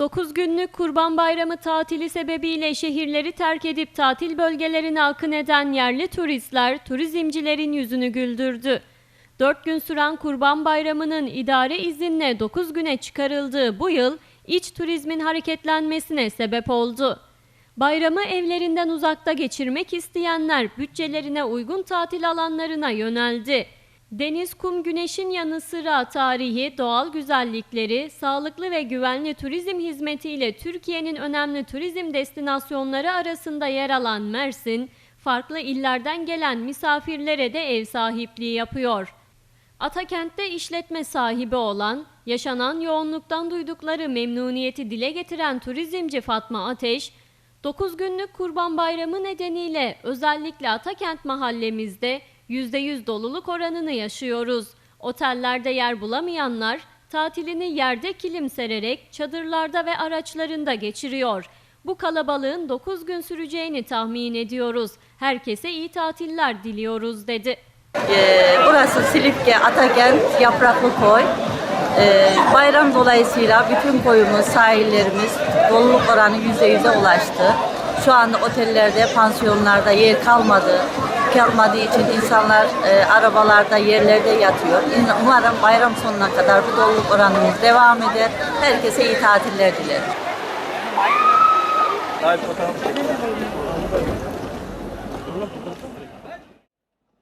9 günlük Kurban Bayramı tatili sebebiyle şehirleri terk edip tatil bölgelerine akın eden yerli turistler turizmcilerin yüzünü güldürdü. 4 gün süren Kurban Bayramı'nın idare izinle 9 güne çıkarıldığı bu yıl iç turizmin hareketlenmesine sebep oldu. Bayramı evlerinden uzakta geçirmek isteyenler bütçelerine uygun tatil alanlarına yöneldi. Deniz, kum, güneşin yanı sıra tarihi, doğal güzellikleri, sağlıklı ve güvenli turizm hizmetiyle Türkiye'nin önemli turizm destinasyonları arasında yer alan Mersin, farklı illerden gelen misafirlere de ev sahipliği yapıyor. Atakent'te işletme sahibi olan, yaşanan yoğunluktan duydukları memnuniyeti dile getiren turizmci Fatma Ateş, 9 günlük Kurban Bayramı nedeniyle özellikle Atakent mahallemizde %100 doluluk oranını yaşıyoruz. Otellerde yer bulamayanlar tatilini yerde kilim sererek çadırlarda ve araçlarında geçiriyor. Bu kalabalığın 9 gün süreceğini tahmin ediyoruz. Herkese iyi tatiller diliyoruz dedi. Ee, Burası Silifke, Atakent, Yapraklı Koy. Ee, Bayram dolayısıyla bütün koyumuz, sahillerimiz doluluk oranı %100'e ulaştı. Şu anda otellerde, pansiyonlarda yer kalmadı. Kalmadığı için insanlar e, arabalarda, yerlerde yatıyor. Umarım bayram sonuna kadar bu doluluk oranımız devam eder. Herkese iyi tatiller dilerim. Hayır.